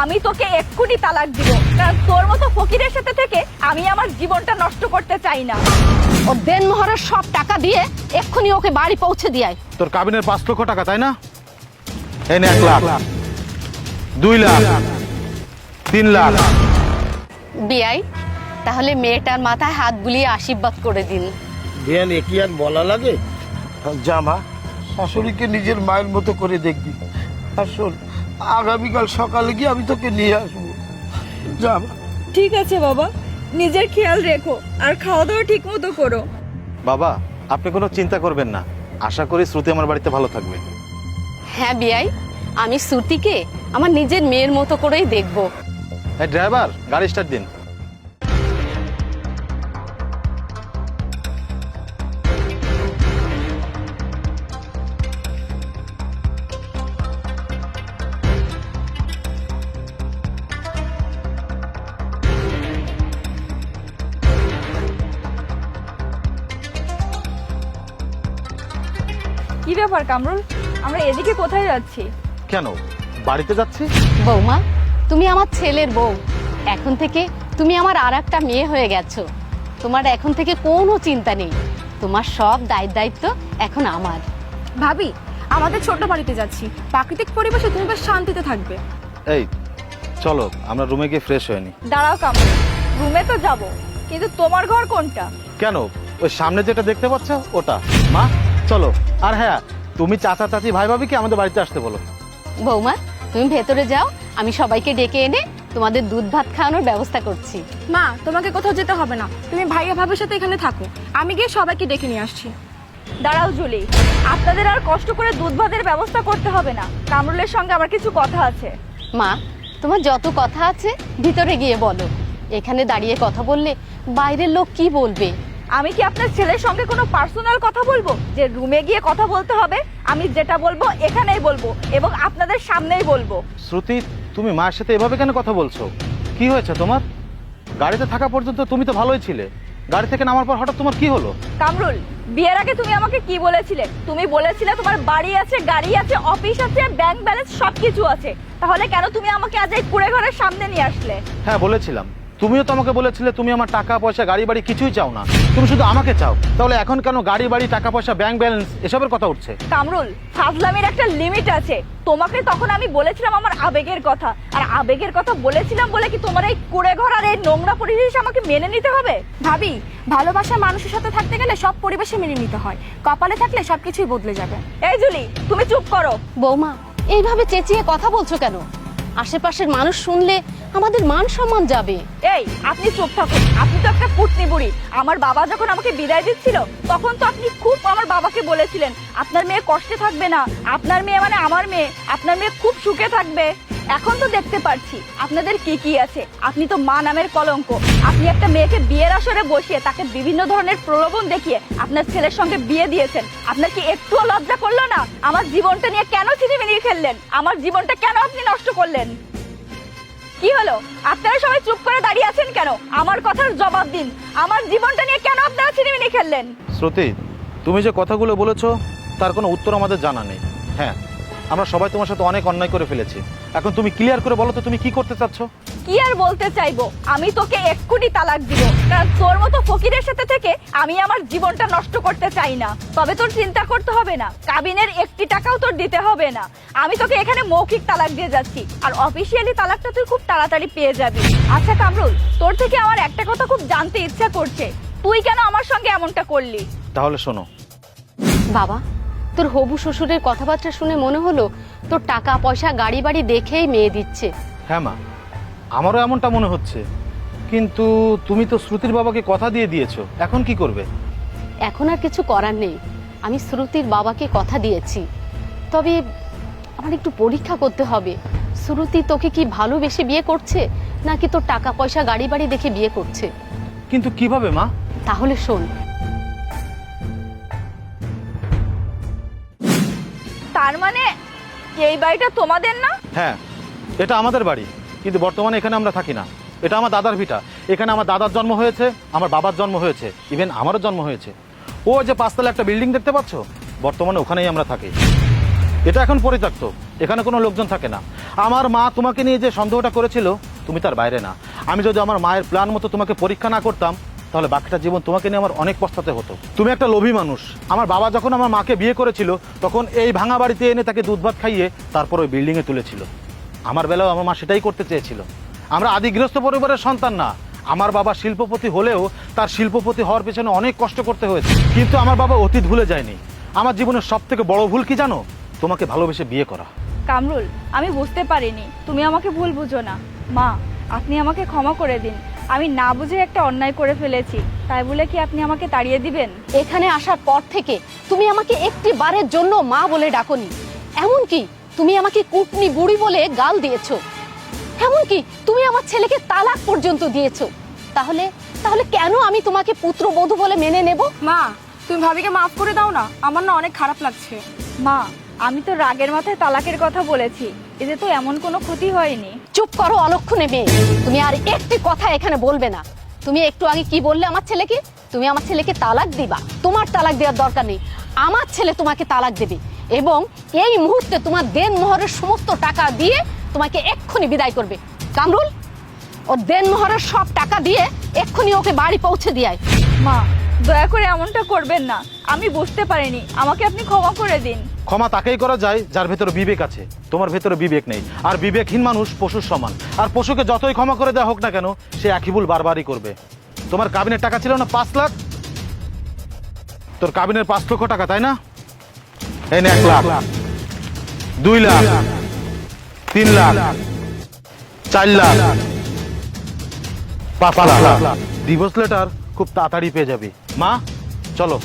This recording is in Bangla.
আমি তোকে এক্ষুনি তালাক দিব। কারণ তোর মতো ফকিরের সাথে থেকে আমি আমার জীবনটা নষ্ট করতে চাই না। ও দেনমোহরের সব টাকা দিয়ে এক্ষুনি ওকে বাড়ি পৌঁছে দিয়ায় তোর কাবিনের পাঁচ লক্ষ টাকা তাই না? এই এক লাখ। দুই লাখ। তিন লাখ। বিয়াই তাহলে মেয়েটার মাথায় হাত বুলিয়ে আশীর্বাদ করে দিন। ধ্যান এ কি আর বলা লাগে? জামা শাশুড়িকে নিজের মায়ের মতো করে দেখবি। আর শোন আগামীকাল সকালে গিয়ে আমি তোকে নিয়ে আসব। যা। ঠিক আছে বাবা নিজের খেয়াল রেখো আর খাওয়া দাওয়া ঠিক মতো করো। বাবা আপনি কোনো চিন্তা করবেন না। আশা করি শ্রুতি আমার বাড়িতে ভালো থাকবে। হ্যাঁ বিয়াই আমি শ্রুতিকে আমার নিজের মেয়ের মতো করেই দেখব। এই ড্রাইভার গাড়ি স্টার্ট দিন। কি ব্যাপার কামরুল? আমরা এদিকে কোথায় যাচ্ছি? কেন? বাড়িতে যাচ্ছি? বৌমা তুমি আমার ছেলের বউ। এখন থেকে তুমি আমার আর একটা মেয়ে হয়ে গেছো। তোমার এখন থেকে কোনো চিন্তা নেই। তোমার সব দায় দায়িত্ব এখন আমার। ভাবি আমাদের ছোট বাড়িতে যাচ্ছি। প্রাকৃতিক পরিবেশে তুমি বেশ শান্তিতে থাকবে। এই চলো আমরা রুমে গিয়ে ফ্রেশ হয়ে নি। দাঁড়াও কামরুল রুমে তো যাব। কিন্তু তোমার ঘর কোনটা? কেন? ওই সামনে যেটা দেখতে পাচ্ছ ওটা। মা চলো আর হ্যাঁ তুমি চাচা চাচি ভাই ভাবিকে আমাদের বাড়িতে আসতে বলো। বৌমা তুমি ভেতরে যাও আমি সবাইকে ডেকে এনে তোমাদের দুধ ভাত খাওয়ানোর ব্যবস্থা করছি। মা তোমাকে কোথাও যেতে হবে না। তুমি ভাইয়া ভাবের সাথে এখানে থাকো। আমি গিয়ে সবাইকে ডেকে নিয়ে আসছি। দাঁড়াও জুলি। আপনাদের আর কষ্ট করে দুধ ভাতের ব্যবস্থা করতে হবে না। কামরুলের সঙ্গে আমার কিছু কথা আছে। মা তোমার যত কথা আছে ভিতরে গিয়ে বলো। এখানে দাঁড়িয়ে কথা বললে বাইরের লোক কি বলবে? আমি কি আপনার ছেলের সঙ্গে কোনো পার্সোনাল কথা বলব? যে রুমে গিয়ে কথা বলতে হবে আমি যেটা বলব এখানেই বলব এবং আপনাদের সামনেই বলব। শ্রুতি তুমি মায়ের সাথে এভাবে কেন কথা বলছো? কি হয়েছে তোমার? গাড়িতে থাকা পর্যন্ত তুমি তো ভালোই ছিলে। গাড়ি থেকে নামার পর হঠাৎ তোমার কি হলো? কামরুল বিয়ের আগে তুমি আমাকে কি বলেছিলে? তুমি বলেছিলে তোমার বাড়ি আছে গাড়ি আছে অফিস আছে ব্যাংক ব্যালেন্স সবকিছু আছে। তাহলে কেন তুমি আমাকে আজ এই কুড়ে ঘরের সামনে নিয়ে আসলে? হ্যাঁ বলেছিলাম। তুমিও তো আমাকে বলেছিলে তুমি আমার টাকা পয়সা গাড়ি বাড়ি কিছুই চাও না। তুমি শুধু আমাকে চাও। তাহলে এখন কেন গাড়ি বাড়ি টাকা পয়সা ব্যাংক ব্যালেন্স এসবের কথা উঠছে? কামরুল ফাজলামির একটা লিমিট আছে। তোমাকে তখন আমি বলেছিলাম আমার আবেগের কথা। আর আবেগের কথা বলেছিলাম বলে কি তোমার এই কুড়ে ঘর আর এই নোংরা পরিবেশ আমাকে মেনে নিতে হবে? ভাবি ভালোবাসা মানুষের সাথে থাকতে গেলে সব পরিবেশে মেনে নিতে হয়। কপালে থাকলে সবকিছুই বদলে যাবে। এই জুলি তুমি চুপ করো। বৌমা এইভাবে চেঁচিয়ে কথা বলছো কেন? আশেপাশের মানুষ শুনলে আমাদের মান সম্মান যাবে। এই, আপনি চোখ থাকুন। আপনি তো একটা পুটনি বুড়ি। আমার বাবা যখন আমাকে বিদায় দিচ্ছিল, তখন তো আপনি খুব আমার বাবাকে বলেছিলেন, আপনার মেয়ে কষ্টে থাকবে না। আপনার মেয়ে মানে আমার মেয়ে। আপনার মেয়ে খুব সুখে থাকবে। এখন তো দেখতে পাচ্ছি আপনাদের কি কি আছে? আপনি তো মা নামের কলঙ্ক। আপনি একটা মেয়েকে বিয়ের আসরে বসিয়ে তাকে বিভিন্ন ধরনের প্রলোভন দেখিয়ে আপনার ছেলের সঙ্গে বিয়ে দিয়েছেন। আপনার কি একটুও লজ্জা করল না? আমার জীবনটা নিয়ে কেন ছিনিমিনি খেললেন আমার জীবনটা কেন আপনি নষ্ট করলেন? কি হলো? আপনারা সবাই চুপ করে দাঁড়িয়ে আছেন কেন? আমার কথার জবাব দিন। আমার জীবনটা নিয়ে কেন আপনারা ছিনিমিনি খেললেন শ্রুতি, তুমি যে কথাগুলো বলেছ, তার কোনো উত্তর আমাদের জানা নেই। হ্যাঁ আমরা সবাই তোমার সাথে অনেক অন্যায় করে ফেলেছি। এখন তুমি ক্লিয়ার করে বলো তো তুমি কি করতে চাচ্ছ? কি আর বলতে চাইব? আমি তোকে এক্ষুনি তালাক দিব। কারণ তোর মতো ফকিরের সাথে থেকে আমি আমার জীবনটা নষ্ট করতে চাই না। তবে তোর চিন্তা করতে হবে না। কাবিনের একটি টাকাও তোর দিতে হবে না। আমি তোকে এখানে মৌখিক তালাক দিয়ে যাচ্ছি। আর অফিসিয়ালি তালাকটা তুই খুব তাড়াতাড়ি পেয়ে যাবি। আচ্ছা কামরুল তোর থেকে আমার একটা কথা খুব জানতে ইচ্ছা করছে। তুই কেন আমার সঙ্গে এমনটা করলি? তাহলে শোনো। বাবা তোর হবু শ্বশুরের কথাবার্তা শুনে মনে হলো তোর টাকা পয়সা গাড়ি বাড়ি দেখেই মেয়ে দিচ্ছে। হ্যাঁ মা আমারও এমনটা মনে হচ্ছে। কিন্তু তুমি তো শ্রুতির বাবাকে কথা দিয়ে দিয়েছ এখন কি করবে? এখন আর কিছু করার নেই। আমি শ্রুতির বাবাকে কথা দিয়েছি। তবে আমার একটু পরীক্ষা করতে হবে। শ্রুতি তোকে কি ভালোবেসে বিয়ে করছে নাকি তোর টাকা পয়সা গাড়ি বাড়ি দেখে বিয়ে করছে? কিন্তু কীভাবে মা? তাহলে শোন তার মানে এই বাড়িটা তোমাদের না? হ্যাঁ এটা আমাদের বাড়ি, কিন্তু বর্তমানে এখানে আমরা থাকি না। এটা আমার দাদার ভিটা। এখানে আমার দাদার জন্ম হয়েছে, আমার বাবার জন্ম হয়েছে ইভেন আমারও জন্ম হয়েছে। ও যে পাঁচতলা একটা বিল্ডিং দেখতে পাচ্ছ? বর্তমানে ওখানেই আমরা থাকি। এটা এখন পরিত্যক্ত, এখানে কোনো লোকজন থাকে না। আমার মা তোমাকে নিয়ে যে সন্দেহটা করেছিল, তুমি তার বাইরে না। আমি যদি আমার মায়ের প্ল্যান মতো তোমাকে পরীক্ষা না করতাম তাহলে বাকিটা জীবন তোমাকে নিয়ে আমার অনেক পস্তাতে হতো। তুমি একটা লোভী মানুষ। আমার বাবা যখন আমার মাকে বিয়ে করেছিল, তখন এই ভাঙা বাড়িতে এনে তাকে দুধ ভাত খাইয়ে তারপর ওই বিল্ডিংয়ে তুলেছিল। আমার বেলাও আমার মা সেটাই করতে চেয়েছিল। আমরা আদি গৃহস্থ পরিবারের সন্তান না। আমার বাবা শিল্পপতি হলেও তার শিল্পপতি হওয়ার পেছনে অনেক কষ্ট করতে হয়েছে। কিন্তু আমার বাবা অতীত ভুলে যায়নি। আমার জীবনের সব থেকে বড় ভুল কি জানো? তোমাকে ভালোবেসে বিয়ে করা। কামরুল, আমি বুঝতে পারিনি। তুমি আমাকে ভুল বুঝো না। মা, আপনি আমাকে ক্ষমা করে দিন। আমি না বুঝে একটা অন্যায় করে ফেলেছি। তাই বলে কি আপনি আমাকে তাড়িয়ে দিবেন? এখানে আসার পর থেকে তুমি আমাকে একটি বারের জন্য মা বলে ডাকনি। এমনকি তুমি আমাকে কুটনি বুড়ি বলে গাল দিয়েছ। এমনকি তুমি আমার ছেলেকে তালাক পর্যন্ত দিয়েছ। তাহলে তাহলে কেন আমি তোমাকে পুত্রবধূ বলে মেনে নেব? মা তুমি ভাবিকে মাফ করে দাও না। আমার না অনেক খারাপ লাগছে। মা আমি তো রাগের মাথায় তালাকের কথা বলেছি। এতে তো এমন কোনো ক্ষতি হয়নি। চুপ করো অলক্ষণে মেয়ে। তুমি আর একটি কথা এখানে বলবে না। তুমি একটু আগে কি বললে আমার ছেলেকে? তুমি আমার ছেলেকে তালাক দিবা। তোমার তালাক দেওয়ার দরকার নেই। আমার ছেলে তোমাকে তালাক দেবে। এবং এই মুহূর্তে তোমার দেন মোহরের সমস্ত টাকা দিয়ে তোমাকে এক্ষুনি বিদায় করবে। কামরুল ও দেন মোহরের সব টাকা দিয়ে এক্ষুনি ওকে বাড়ি পৌঁছে দিয়ে মা দয়া করে এমনটা করবেন না। আমি বুঝতে পারিনি। আমাকে আপনি ক্ষমা করে দিন। ক্ষমা তাকেই করা যায় যার ভেতরে বিবেক আছে। তোমার ভেতরে বিবেক নেই। আর বিবেকহীন মানুষ পশুর সমান। আর পশুকে যতই ক্ষমা করে দেওয়া হোক না কেন, সে একই ভুল বারবারই করবে। তোমার কাবিনের টাকা ছিল না পাঁচ লাখ? তোর কাবিনের পাঁচ লক্ষ টাকা, তাই না? এই নে এক লাখ। দুই লাখ। তিন লাখ। চার লাখ। লাখ। ডিভোর্স লেটার খুব তাড়াতাড়ি পেয়ে যাবি। মা, চলো।